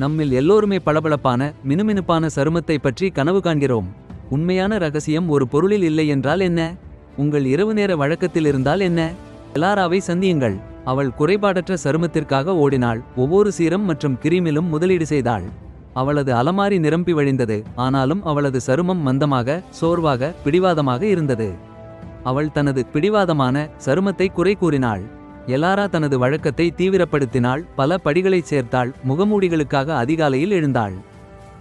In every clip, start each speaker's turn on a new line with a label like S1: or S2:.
S1: நம்மில் எல்லோருமே பளபளப்பான மினுமினுப்பான சருமத்தை பற்றி கனவு காண்கிறோம். உண்மையான ரகசியம் ஒரு பொருளில் இல்லை என்றால் என்ன? உங்கள் இரவு நேர வழக்கத்தில் இருந்தால் என்ன? எலாராவை சந்தியுங்கள். அவள் குறைபாடற்ற சருமத்திற்காக ஓடினாள். ஒவ்வொரு சீரம் மற்றும் கிரீமிலும் முதலீடு செய்தாள். அவளது அலமாரி நிரம்பி வழிந்தது. ஆனாலும் அவளது சருமம் மந்தமாக சோர்வாக பிடிவாதமாக இருந்தது. அவள் தனது பிடிவாதமான சருமத்தை குறை கூறினாள். எலாரா தனது வழக்கத்தை தீவிரப்படுத்தினாள். பல படிகளைச் சேர்த்தாள். முகமூடிகளுக்காக அதிகாலையில் எழுந்தாள்.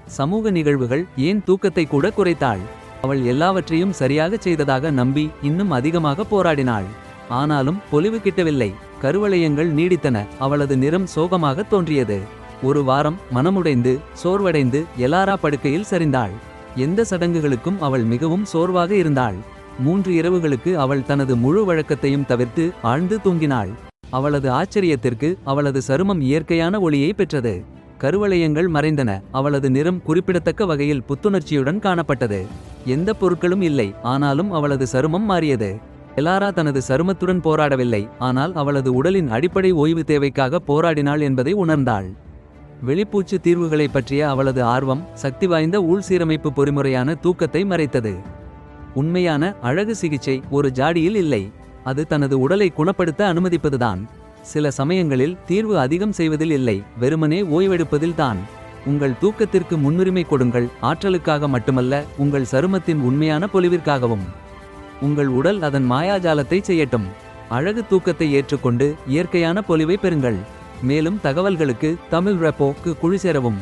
S1: சமூக நிகழ்வுகள் ஏன் தூக்கத்தை கூட குறைத்தாள்? அவள் எல்லாவற்றையும் சரியாகச் செய்ததாக நம்பி இன்னும் அதிகமாக போராடினாள். ஆனாலும் பொலிவு கிட்டவில்லை. கருவளையங்கள் நீடித்தன. அவளது நிறம் சோகமாக தோன்றியது. ஒரு வாரம் மனமுடைந்து சோர்வடைந்து எலாரா படுக்கையில் சரிந்தாள். எந்த சடங்குகளுக்கும் அவள் மிகவும் சோர்வாக இருந்தாள். மூன்று இரவுகளுக்கு அவள் தனது முழு வழக்கத்தையும் தவிர்த்து ஆழ்ந்து தூங்கினாள். அவளது ஆச்சரியத்திற்கு அவளது சருமம் இயற்கையான ஒளியை பெற்றது. கருவளையங்கள் மறைந்தன. அவளது நிறம் குறிப்பிடத்தக்க வகையில் புத்துணர்ச்சியுடன் காணப்பட்டது. எந்த பொருட்களும் இல்லை. ஆனாலும் அவளது சருமம் மாறியது. எலாரா தனது சருமத்துடன் போராடவில்லை. ஆனால் அவளது உடலின் அடிப்படை ஓய்வு தேவைக்காக போராடினாள் என்பதை உணர்ந்தாள். வெளிப்பூச்சு தீர்வுகளைப் பற்றிய அவளது ஆர்வம் சக்தி வாய்ந்த உள்சீரமைப்பு பொறிமுறையான தூக்கத்தை மறைத்தது. உண்மையான அழகு சிகிச்சை ஒரு ஜாடியில் இல்லை. அது தனது உடலை குணப்படுத்த அனுமதிப்பதுதான். சில சமயங்களில் தீர்வு அதிகம் செய்வதில் இல்லை. வெறுமனே ஓய்வெடுப்பதில் தான். உங்கள் தூக்கத்திற்கு முன்னுரிமை கொடுங்கள். ஆற்றலுக்காக மட்டுமல்ல உங்கள் சருமத்தின் உண்மையான பொலிவிற்காகவும். உங்கள் உடல் அதன் மாயாஜாலத்தை செய்யட்டும். அழகு தூக்கத்தை ஏற்றுக்கொண்டு இயற்கையான பொலிவை பெறுங்கள். மேலும் தகவல்களுக்கு தமிழ் ரெப்போக்கு குழு சேரவும்.